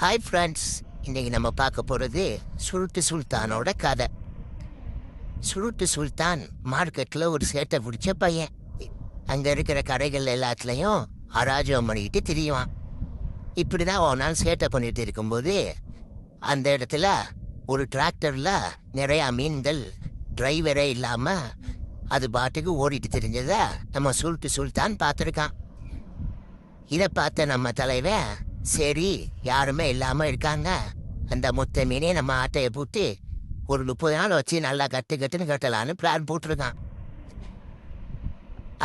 Hi friends இன்றைக்கி நம்ம பார்க்க போகிறது சுருட்டு சுல்தானோட கதை. சுருட்டு சுல்தான் மார்க்கெட்டில் ஒரு சேட்டை பிடிச்ச பையன். அங்கே இருக்கிற கடைகள் எல்லாத்துலேயும் அராஜகம் பண்ணிக்கிட்டு திரியுவான். இப்படி தான் ஒரு நாள் சேட்டை பண்ணிட்டு இருக்கும்போது அந்த இடத்துல ஒரு டிராக்டரில் நிறையா மீன்கள் டிரைவரே இல்லாமல் அது பாட்டுக்கு ஓடிட்டு தெரிஞ்சதை நம்ம சுருட்டு சுல்தான் பார்த்துருக்கான். இதை பார்த்த நம்ம தலைவன் சரி யாருமே இல்லாமல் இருக்காங்க. அந்த முத்த மீனே நம்ம ஆட்டையை பூட்டி ஒரு முப்பது நாள் வச்சு நல்லா கட்டு கட்டுன்னு கட்டலான்னு பிளான் போட்டிருக்கான்.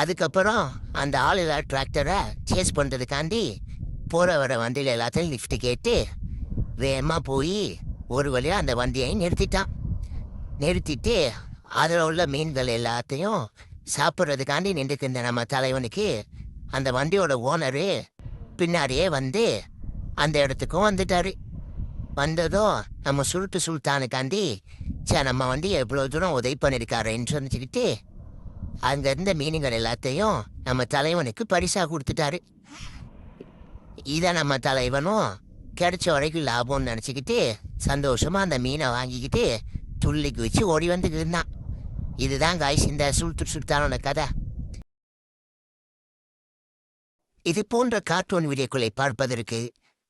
அதுக்கப்புறம் அந்த ஆளுல டிராக்டரை சேஸ் பண்ணுறதுக்காண்டி போகிற வர வண்டியில் எல்லாத்தையும் லிஃப்ட் கேட்டு வேகமாக போய் ஒரு வழியாக அந்த வண்டியையும் நிறுத்திட்டான். நிறுத்திட்டு அதில் உள்ள மீன்கள் எல்லாத்தையும் சாப்பிட்றதுக்காண்டி நின்றுக்கு இருந்த நம்ம தலைவனுக்கு அந்த வண்டியோட ஓனரு பின்னாடியே வந்து அந்த இடத்துக்கும் வந்துட்டாரு. வந்ததும் நம்ம சுருட்டு சுல்தானுக்காண்டி சே நம்ம வந்து எவ்வளோ தூரம் உதவி பண்ணியிருக்காருன்னு சொல்லிச்சுக்கிட்டு அங்கே இருந்த மீனுங்கள் எல்லாத்தையும் நம்ம தலைவனுக்கு பரிசாக கொடுத்துட்டாரு. இதை நம்ம தலைவனும் கிடைச்ச வரைக்கும் லாபம்னு நினச்சிக்கிட்டு சந்தோஷமாக அந்த மீனை வாங்கிக்கிட்டு துள்ளிக்கு வச்சு ஓடி வந்துக்கிட்டு இருந்தான். இதுதான் காய்ஸ் இந்த சுல்து சுல்தானோட கதை. இது போன்ற கார்ட்டூன் வீடியோக்களை பார்ப்பதற்கு